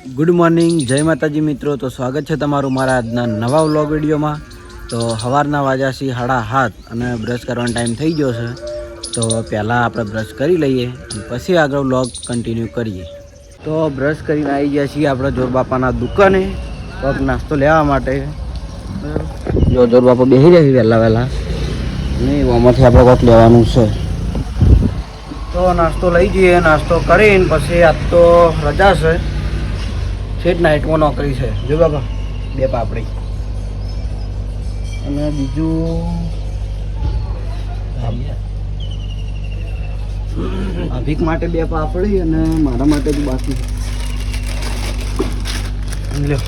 Good morning જય માતાજી મિત્રો. તો સ્વાગત છે તમારું મારા આજના નવા વ્લોગ વિડીયોમાં. તો સવારના વાગ્યા હાડા હાથ અને બ્રશ કરવાનો ટાઈમ થઈ ગયો છે. તો પહેલાં આપણે બ્રશ કરી લઈએ પછી આગળ વ્લોગ કન્ટિન્યુ કરીએ. તો બ્રશ કરીને આવી ગયા છીએ આપણે જોર બાપાના દુકાને. પગ નાસ્તો લેવા માટે. જો જોરબાપા બેસી જાય વહેલા વહેલા. નહીં, આમાંથી આપણે કોક લેવાનું છે. તો નાસ્તો લઈ જઈએ, નાસ્તો કરીને પછી આજ તો રજા છે. છેટ નાઇટમાં નોકરી છે. જો બાબા બે પાપડી. અને બીજું? અભિક માટે બે પાપડી અને મારા માટે જ બાકી લ્યો.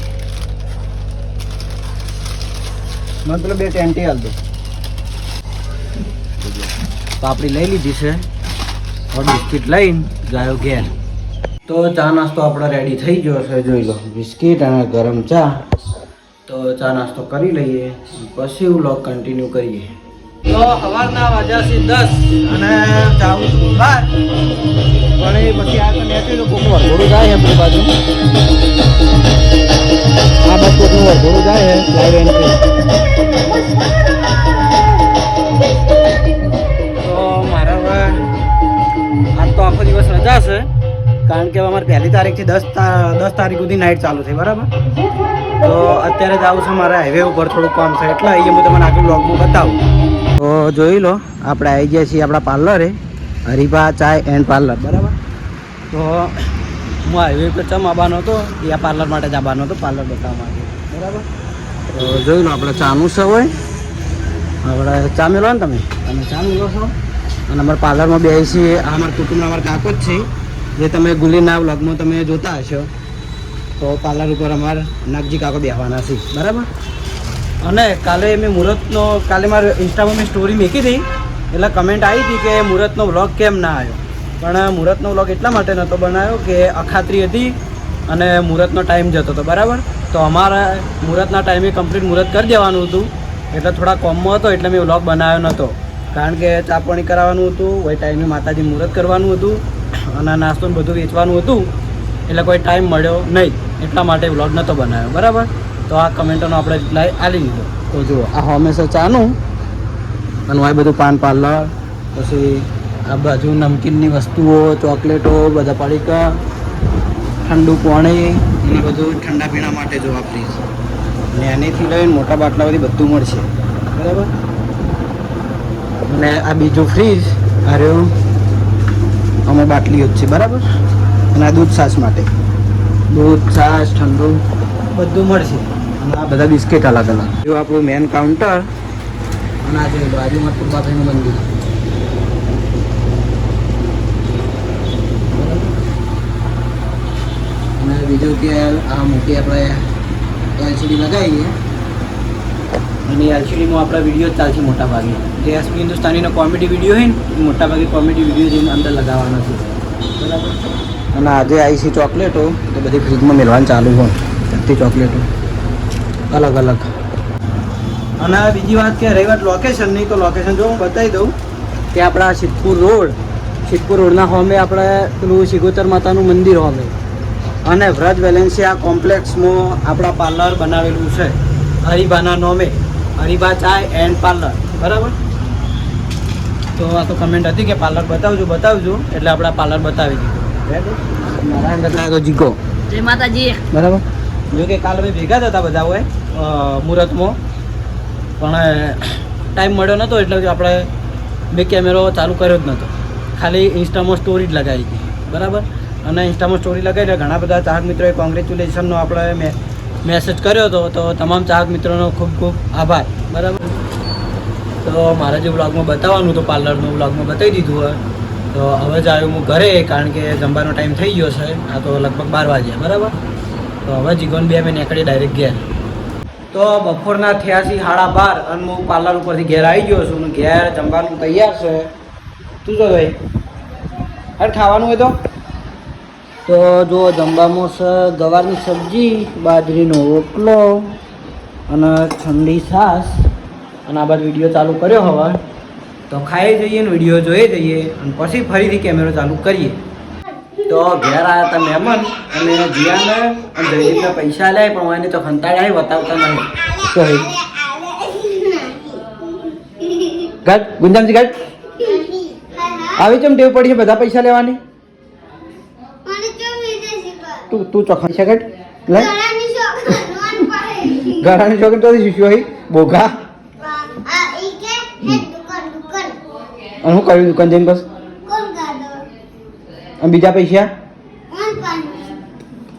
મને પેલો બે ટેન્ટી હાલ દો. પાપડી લઈ લીધી છે. બિસ્કિટ લઈને ગાયો ઘેર. તો ચા નાસ્તો આપણો રેડી થઈ ગયો છે, જોઈ લો. બિસ્કિટ અને ગરમ ચા. તો ચા નાસ્તો કરી લઈએ, પછી વ્લોગ કન્ટિન્યુ કરીએ. તો સવારના વાગ્યા છે દસ અને જાઉં છું બહાર પણ એ પછી આ નેચે તો કોકનું વરઘોડું જાય આપણી બાજુ. આ બાજુ કોકનું વરઘોડું જાય લાઈવ એન્ટ્રી તો મારા હવે આજ તો આખો દિવસ રજા છે. કારણ કે અમારે પહેલી તારીખથી દસ દસ તારીખ સુધી નાઇટ ચાલુ થઈ બરાબર? તો અત્યારે જાઉં છું મારા હાઈવે ઉપર થોડું કામ છે, એટલે અહીંયા હું તમને આગળ બ્લોગમાં બતાવું. તો જોઈ લો, આપણે આવી ગયા છીએ આપણા પાર્લરે હરિભા ચાય એન્ડ પાર્લર બરાબર? તો હું હાઈવે ઉપર ચમ આવવાનો હતો, એ આ પાર્લર માટે જ આવવાનો હતો પાર્લર બતાવવા માટે, બરાબર? તો જોઈ લો, આપણે ચાનું છે હોય. આપણે ચા મેળવો ને તમે? તમે ચા મેળવો છો? અને અમારા પાર્લરમાં બે છીએ અમારા કુટુંબના અમારા કાકો જ છે. જે તમે ગુલીના વ્લોગમાં તમે જોતા હશો, તો પાર્લર ઉપર અમારે નાગજી કાકો બેહવાના છે. બરાબર? અને કાલે મેં મુહૂર્તનો, કાલે મારે ઇન્સ્ટામાં મેં સ્ટોરી મૂકી હતી. એટલે કમેન્ટ આવી હતી કે મુહૂર્તનો વ્લોગ કેમ ના આવ્યો. પણ મુહૂર્તનો વ્લોગ એટલા માટે નહોતો બનાવ્યો કે અખાત્રી હતી અને મુહૂર્તનો ટાઈમ જતો હતો, બરાબર? તો અમારા મુહૂર્તના ટાઈમે કમ્પ્લીટ મુહૂર્ત કરી દેવાનું હતું. એટલે થોડા કોમમાં હતો, એટલે મેં વ્લોગ બનાવ્યો નહોતો. કારણ કે ચા પાણી કરાવવાનું હતું એ ટાઈમે માતાજી મુહૂર્ત કરવાનું હતું. અને નાસ્તો ને બધું વેચવાનું હતું, એટલે કોઈ ટાઈમ મળ્યો નહીં. એટલા માટે વ્લોગ નહોતો બનાવ્યો. બરાબર? તો આ કમેન્ટોનો આપણે રિપ્લાય આલી લીધો. તો જુઓ, આ હંમેશા ચાનું અને આ બધું પાન પાર્લર, પછી આ બાજુ નમકીનની વસ્તુઓ, ચોકલેટો, બધા પડીકા ઠંડુ પાણી, અને બધું ઠંડા પીણા માટે જો આ ફ્રીજ એનેથી લઈને મોટા બાટલા બધી બધું મળશે. બરાબર? અને આ બીજું ફ્રીજ આ રહ્યું અમે બાટલીઓ જ છે બરાબર? અને આ દૂધ છાશ માટે. દૂધ છાશ ઠંડુ. બધું મળશે. અને આ બધા બિસ્કિટ અલગ અલગ. જો આપણું મેન કાઉન્ટર અને આ જે બાજુમાં ટુંબાભાઈનું મંદિર. અને બીજું કે આ મોટી આપણે એલસીડી લગાવીએ. અને એલસીડીમાં આપણા વીડિયો ચાલશે મોટા ભાગે જે એસપી હિન્દુસ્તાનીનો કોમેડી વીડિયો હોય ને એ મોટા ભાગે કોમેડી વીડિયો જઈને અંદર લગાવવાનો છે. બરાબર અને આજે આઈસી ચોકલેટો તો બધી ફ્રીજમાં મેળવાનું ચાલુ હોય. બધી ચોકલેટો. અલગ અલગ. અને બીજી વાત કે રહી વાત લોકેશનની તો લોકેશન જો હું બતાવી દઉં કે આપણા સિદ્ધપુર રોડ સિદ્ધપુર રોડના હોમે આપણે પેલું શિગોતર માતાનું મંદિર હોમે અને વ્રજ વેલેન્સિયા કોમ્પ્લેક્સમાં આપણા પાર્લર બનાવેલું છે. હરિબાના નોમે. હરિબા ચાય એન્ડ પાર્લર. બરાબર? તો આ તો કમેન્ટ હતી કે પાર્લર બતાવજો બતાવજો. એટલે આપણે પાર્લર બતાવી દીધું. જય માતાજી. બરાબર? જો કે કાલે અમે ભેગા થતા બધા હોય મુહૂર્તમાં. પણ ટાઈમ મળ્યો નહોતો એટલે આપણે મેં કેમેરો ચાલુ કર્યો જ નહોતો ખાલી ઇન્સ્ટામાં સ્ટોરી જ લગાવી હતી. બરાબર? અને ઇન્સ્ટામાં સ્ટોરી લગાવી એટલે ઘણા બધા ચાહક મિત્રોએ કોંગ્રેચ્યુલેશનનો આપણે મે મેસેજ કર્યો હતો. તો તમામ ચાહક મિત્રોનો ખૂબ ખૂબ આભાર. બરાબર? તો મારે જે બ્લોગમાં બતાવવાનું હતું પાર્લરનું બ્લોગમાં બતાવી દીધું હોય. તો હવે જ આવ્યો હું ઘરે, કારણ કે જમવાનો ટાઈમ થઈ ગયો છે. આ તો લગભગ બાર વાગ્યા, બરાબર? તો હવે જીગોન બે મેં નીકળી ડાયરેક્ટ ઘેર. તો બપોરના થયા સાડા બાર અને હું પાર્લર ઉપરથી ઘેર આવી ગયો છું. ઘેર જમવાનું તૈયાર છે. તું જો ભાઈ અરે ખાવાનું હોય તો? તો જો જમવામાં છે ગવારની સબ્જી, બાજરીનો રોટલો અને ઠંડી છાશ. અને આ બાદ વીડિયો ચાલુ કર્યો હવે. તો ખાઈ જઈએ ને વીડિયો જોઈ જઈએ અને પછી ફરીથી કેમેરો ચાલુ કરીએ. તો ઘેર આવ્યા હતા મહેમાન અને જીયાને અને જયદીપને પૈસા લે પણ એને તો ખંતાડ્યા બતાવતા નહીં. કહી હે ગુંજામજી ગાડ આવી કેમ ટેવ પડી છે? બધા પૈસા લેવાની? તું તું ચોખાઈ છે ગાડ લે. ઘરાની ચોકડી તો હી બોઘા. અને હું કર્યું દુકાન જઈને બસ? અને બીજા પૈસા?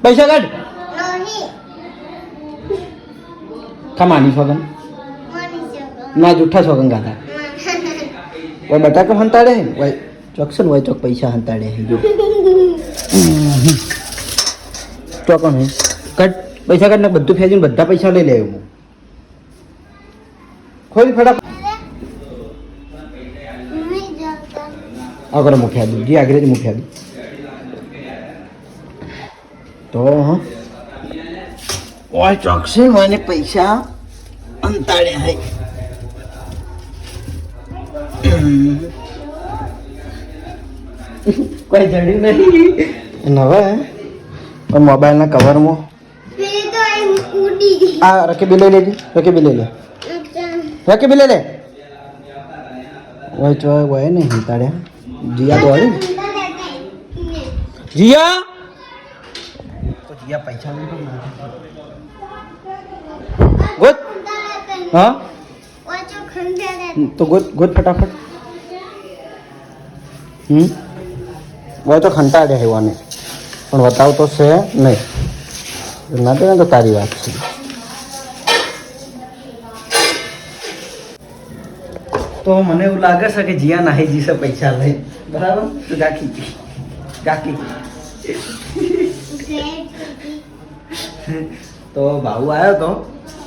પૈસા કાઢ. ખમાની સોગન ના જૂઠા સોગન ગાતા. ઓય બટાકા હંતાડે હે ઓય ચોકસન ઓય ચોક પૈસા હંતાડે હે જો. ચોકન હે કટ પૈસા કાઢ ને બધું ફેંચીને બધા પૈસા લઈ લે હું ખોલ ફટાફટ. આગળ મુખ્યા દઉં જી આગળ જ મુખ્યા દઉં તો હા. ઓય ચોકસે મને પૈસા અંતાડ્યા હે. કોઈ જડ્યું નહીં. અને હવે મોબાઈલના કવરમાં આ રકેબી લઈ લેજે રકેબી લઈ લે. રકે બી લઈ લે. ઓય ચો ઓય ને હિંતાડ્યા જીયા તો આવી જીયા? તો જીયા પૈસા પણ ગોત. હા? તો ગોત ગોત ફટાફટ. હમ? હોય તો ખંટાડે હેવાને પણ બતાવતો છે નહીં. ના દે તો તારી વાત છે. તો મને એવું લાગે છે કે જીયા નાહી જીશે પૈસા લઈ. બરાબર? તો ગાકી ગાકી તો ભાઉ આવ્યો તો.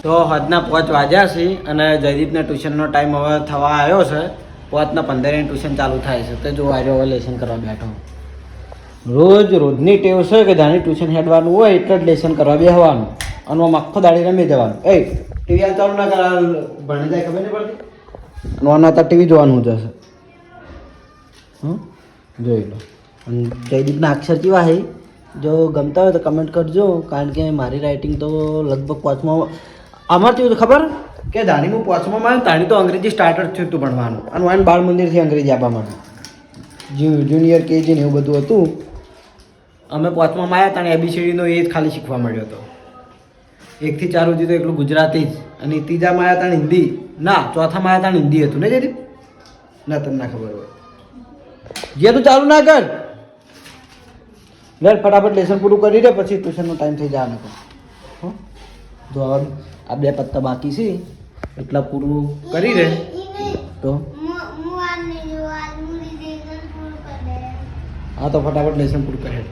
તો હદના પાંચ વાગ્યા છે અને જયદીપને ટ્યુશનનો ટાઈમ હવે થવા આવ્યો છે. પાંચના પંદરે ટ્યુશન ચાલુ થાય છે. તો જો આજે હવે લેસન કરવા બેઠો. રોજ રોજની ટેવ છે કે જાણી ટ્યુશન હેડવાનું હોય એટલે જ લેસન કરવા બેહવાનું. અને આખો દાડી રમી જવાનું. એ, ટીવી ચાલુ ના કરા ભણી જાય ખબર નહીં પડતી? અને આના હતા ટીવી જોવાનું જશે હં જોઈ લો. અને જયદીપના અક્ષર કેવા છે? જો ગમતા હોય તો કમેન્ટ કરજો કારણ કે મારી રાઇટિંગ તો લગભગ પાંચમાં થયું કેવું ખબર? કે ધાણી હું પાંચમાં માં તાણી તો અંગ્રેજી સ્ટાર્ટર થયું હતું ભણવાનું. અને વાન બાળ મંદિરથી અંગ્રેજી આપવા માંડ્યું. જુનિયર કેજી ને એવું બધું હતું. અમે પાંચમાં આવ્યા તાણે એબીસીડીનો એ જ ખાલી શીખવા મળ્યો હતો. એકથી ચાર સુધી તો એકલું ગુજરાતી જ. અને ત્રીજામાં આવ્યા તાણે હિન્દી. ના ચોથામાં આવ્યા તાણે હિન્દી હતું. ને જયદીપ? ના તમને ખબર હોય. જે તું ચાલુ ના કર. લેટ ફટાફટ લેસન પૂરું કરી દે, પછી ટ્યુશનનો ટાઈમ થઈ જવાનો હો? જો આ બે પત્તા બાકી છે, એટલા પૂરું કરી દે. તો? હા, તો ફટાફટ લેસન પૂરું કરે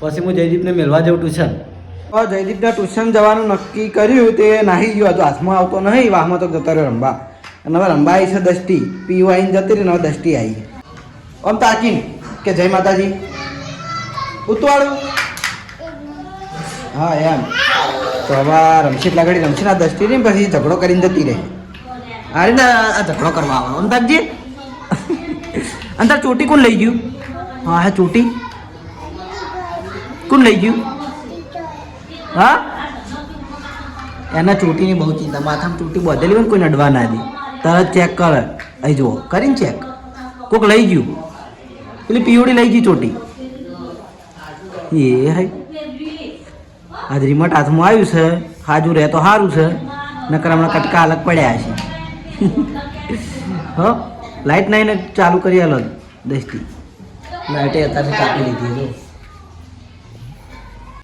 પછી હું જયદીપને મેળવા જાઉં ટ્યુશન. જયદીપને ટ્યુશન જવાનું નક્કી કર્યું, તે નાહી ગયો. હતો હાથમાં આવતો નહીં, વાહમાં તો જતો રહ્યો રંબા. અને હવે રંબા આવી છે દસ્તી પીઓ આવીને જતી રહી હવે દસ્તી આવી આમ તાકીન કે જય માતાજી. ઉતવાળું. હા, એમ. તો હવે રમશીત લગાડી રમશીના દસ્તી રહી ને પછી ઝઘડો કરીને જતી રહે. અરે ના આ ઝઘડો કરવા આવે. ઓમ તાકજી. અંદર ચોટી કોણ લઈ ગયું? હા હા, ચોટી. કોણ લઈ ગયું? હા? એના ચોટીની બહુ ચિંતા. માથામાં ચોટી બધેલી હોય ને કોઈ નડવા ના દે. તરત ચેક કરે. અહીં જુઓ. કરીને ચેક કોક લઈ ગયું. પેલી પીઓડી લઈ ગઈ ચોટી. એ હાઈ આજ રિમોટ હાથમાં આવ્યું છે. હાજુ રહે તો સારું છે. નકર હમણાં કટકા અલગ પડ્યા છે. હ? લાઇટ નહીં ચાલુ કરી અલગ દસથી. લાઈટે અત્યારે કાપી લીધી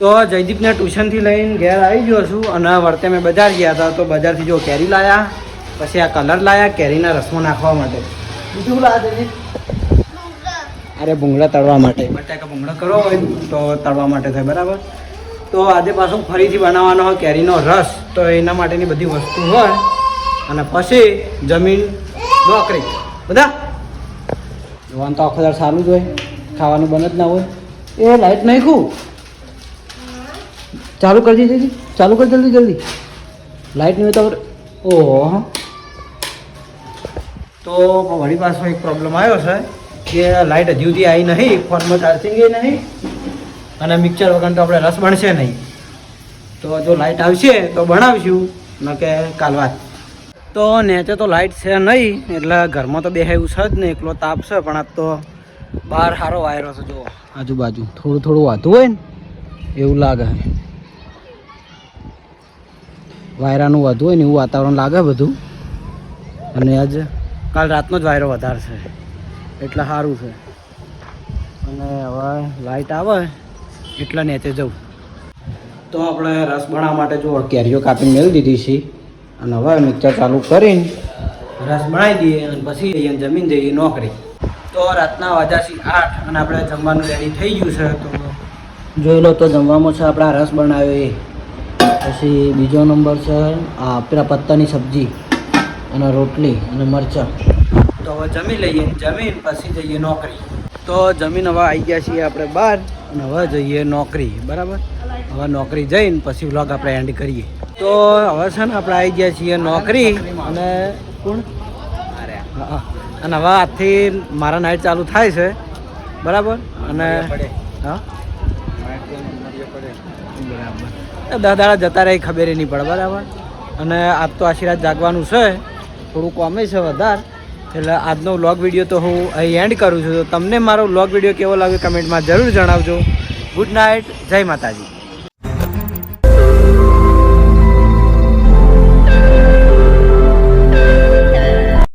તો જયદીપને ટ્યુશનથી લઈને ઘેર આવી ગયો છું અને વર્તે મેં બજાર ગયા હતા. તો બજારથી જો કેરી લાયા, પછી આ કલર લાયા કેરીના રસમાં નાખવા માટે. બીજું લાયા અરે ભૂંગળા તળવા માટે. બટાકા ભૂંગળા કરો હોય તો તળવા માટે થાય, બરાબર? તો આજે પાછું ફરીથી બનાવવાનો હોય કેરીનો રસ, તો એના માટેની બધી વસ્તુ હોય. અને પછી જમીન નોકરી. બધા? જોવાનું તો આખો સારું જ હોય, ખાવાનું બને જ ના હોય. એ લાઈટ નાખ્યું. ચાલુ કરજે જલ્દી ચાલુ કર જલ્દી જલ્દી. લાઇટ નહીં હોય તો ઓહો તો વળી પાછો એક પ્રોબ્લેમ આવ્યો છે કે લાઇટ હજી સુધી આવી નહીં, ફોનમાં ચાર્જિંગ નહીં, અને મિક્સર વગર તો આપણે રસ બનશે નહીં. તો જો લાઇટ આવશે તો બનાવીશું, ન કે કાલ વાત. તો નેચે તો લાઇટ છે નહીં, એટલે ઘરમાં તો બેહાયું છે જ નહીં, એકલો તાપ છે પણ આ તો બહાર સારો વાયરો છે જો આજુબાજુ થોડું થોડું વાતું હોય ને, એવું લાગે. વાયરાનું વધુ હોય ને એવું વાતાવરણ લાગે બધું. અને આજ કાલ રાતનો જ વાયરો વધારે છે. એટલે સારું છે. અને હવે લાઇટ આવે, એટલે નેચે જવું. તો આપણે રસ બનાવવા માટે જો કેરીઓ કાપીને મેળવી દીધી છે. અને હવે મિક્સર ચાલુ કરીને રસ બનાવી દઈએ અને પછી જઈએ જમીન જઈએ નોકરી. તો રાતના વાગ્યાથી આઠ અને આપણે જમવાનું રેડી થઈ ગયું છે. તો જોઈ લો તો જમવામાં છે આપણા રસ બનાવ્યો એ. પછી બીજો નંબર છે આ પેલા પત્તાની સબ્જી અને રોટલી અને મરચાં. તો હવે જમી લઈએ જમીન પછી જઈએ નોકરી. તો જમીન હવે આવી ગયા છીએ આપણે બહાર અને હવે જઈએ નોકરી બરાબર? હવે નોકરી જઈને પછી વ્લોગ આપણે એન્ડ કરીએ. તો હવે છે ને આપણે આવી ગયા છીએ નોકરી અને કોણ? અને હવે આજથી મારા નાઇટ ચાલુ થાય છે બરાબર? અને હા? બરાબર. દસ દાડા જતા રહે ખબર નહીં પડે, બરાબર? અને આજ તો આશીર્વાદ જાગવાનું છે, થોડું કોમે છે વધારે. એટલે આજનો વ્લોગ વીડિયો તો હું અહીં એન્ડ કરું છું. તો તમને મારો વ્લોગ વીડિયો કેવો લાગ્યો કમેન્ટમાં જરૂર જણાવજો. ગુડ નાઇટ, જય માતાજી.